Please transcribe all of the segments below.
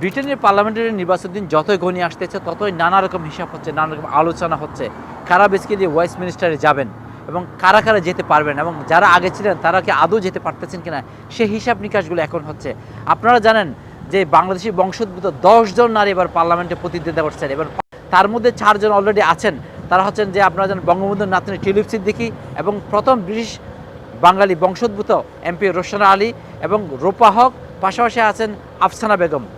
ব্রিটেনের পার্লামেন্টের নির্বাচন দিন যতই ঘনিয়ে আসতেছে, ততই নানা রকম হিসাব হচ্ছে, নানা রকম আলোচনা হচ্ছে। কারা বেসিক্যালি ওয়েস্ট মিনিস্টারে যাবেন এবং কারা কারা যেতে পারবেন এবং যারা আগে ছিলেন, তারা কি আদৌ যেতে পারতেছেন কিনা সেই হিসাব নিকাশগুলো এখন হচ্ছে। আপনারা জানেন যে বাংলাদেশি বংশোদ্ভূত দশজন নারী এবার পার্লামেন্টে প্রতিদ্বন্দ্বিতা করছেন এবার তার মধ্যে চারজন অলরেডি আছেন। তারা হচ্ছেন যে আপনারা জানেন বঙ্গবন্ধুর নাতনি টিউলিপ সিদ্দিকি এবং প্রথম ব্রিটিশ বাঙালি বংশোদ্ভূত এমপি রোশনা আলী এবং রূপা হক, পাশাপাশি আছেন আফসানা বেগম। স-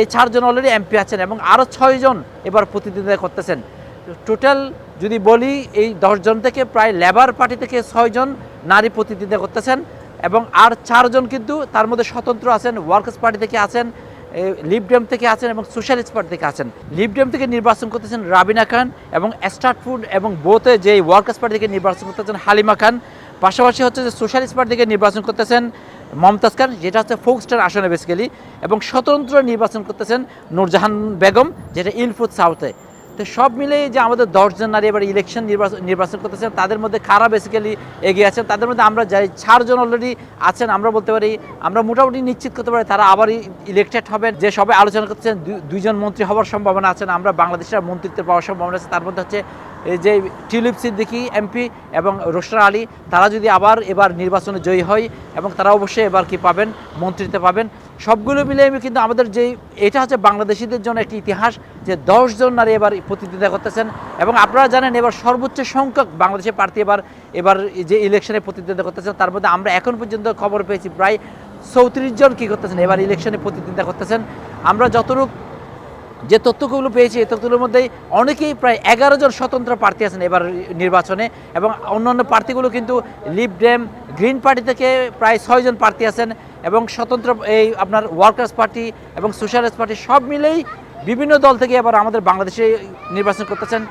এই চারজন অলরেডি এমপি আছেন এবং আরও ছয়জন এবার প্রতিদ্বন্দ্বিতা করতেছেন। টোটাল যদি বলি, এই দশজন থেকে প্রায় লেবার পার্টি থেকে ছয়জন নারী প্রতিদ্বন্দ্বিতা করতেছেন এবং আর চারজন কিন্তু তার মধ্যে স্বতন্ত্র আছেন ওয়ার্কার্স পার্টি থেকে আছেন লিবডেম থেকে আছেন এবং সোশ্যালিস্ট পার্টি থেকে আছেন। লিবডেম থেকে নির্বাচন করতেছেন রাবিনা খান এবং স্টার্টফুড এবং বোতে যে ওয়ার্কার্স পার্টি থেকে নির্বাচন করতেছেন হালিমা খান। পাশাপাশি হচ্ছে যে সোশ্যালিস্ট পার্টি থেকে নির্বাচন করতেছেন মমতাজ খান, যেটা হচ্ছে ফোকস্টার আসনে বেসিক্যালি এবং স্বতন্ত্র নির্বাচন করতেছেন নূরজাহান বেগম, যেটা ইলফুদ সাউথে। তো সব মিলেই যে আমাদের দশজন নারী এবার ইলেকশন নির্বাচন নির্বাচন করতেছেন, তাদের মধ্যে কারা বেসিক্যালি এগিয়ে আছেন, তাদের মধ্যে আমরা যাই, চারজন অলরেডি আছেন, আমরা বলতে পারি, আমরা মোটামুটি নিশ্চিত করতে পারি তারা আবার ইলেকটেড হবেন। যে সবাই আলোচনা করতেছেন দুইজন মন্ত্রী হওয়ার সম্ভাবনা আছেন আমরা বাংলাদেশের মন্ত্রিত্ব পাওয়ার সম্ভাবনা আছে, তার মধ্যে হচ্ছে যে টিউলিপ সিদ্দিকি, এমপি এবং রোশনা আলী, তারা যদি আবার এবার নির্বাচনে জয়ী হয় এবং তারা অবশ্যই এবার কি পাবেন? মন্ত্রিত্ব পাবেন। সবগুলো মিলে কিন্তু আমাদের যে এটা হচ্ছে বাংলাদেশিদের জন্য একটি ইতিহাস যে দশজন নারী এবার প্রতিদ্বন্দ্বিতা করতেছেন এবং আপনারা জানেন এবার সর্বোচ্চ সংখ্যক বাংলাদেশের প্রার্থী এবার এবার যে ইলেকশনে প্রতিদ্বন্দ্বিতা করতেছেন, তার মধ্যে আমরা এখন পর্যন্ত খবর পেয়েছি প্রায় চৌত্রিশ জন কী করতেছেন, এবার ইলেকশনে প্রতিদ্বন্দ্বিতা করতেছেন। আমরা যতটুকু যে তথ্যগুলো পেয়েছি, এই তথ্যগুলোর মধ্যেই অনেকেই প্রায় এগারো জন স্বতন্ত্র প্রার্থী আছেন এবার নির্বাচনে এবং অন্যান্য প্রার্থীগুলো কিন্তু লিভ ডেম গ্রিন পার্টি থেকে প্রায় ছয়জন প্রার্থী আছেন এবং স্বতন্ত্র এই আপনার ওয়ার্কার্স পার্টি এবং সোশ্যালিস্ট পার্টি সব মিলেই বিভিন্ন দল থেকে এবার আমাদের বাংলাদেশে নির্বাচন করতেছেন।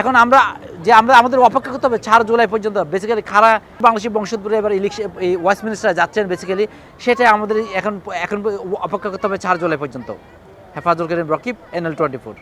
এখন আমরা যে আমরা আমাদের অপেক্ষা করতে হবে চার জুলাই পর্যন্ত। বেসিক্যালি খারা বাংলাদেশি বংশোদ্ভূত এবার ইলেকশন এই ওয়েস্ট মিনিস্টার যাচ্ছেন বেসিক্যালি সেটাই আমাদের এখন এখন অপেক্ষা করতে হবে চার জুলাই পর্যন্ত। Hefazul Karim Rakib NL twenty four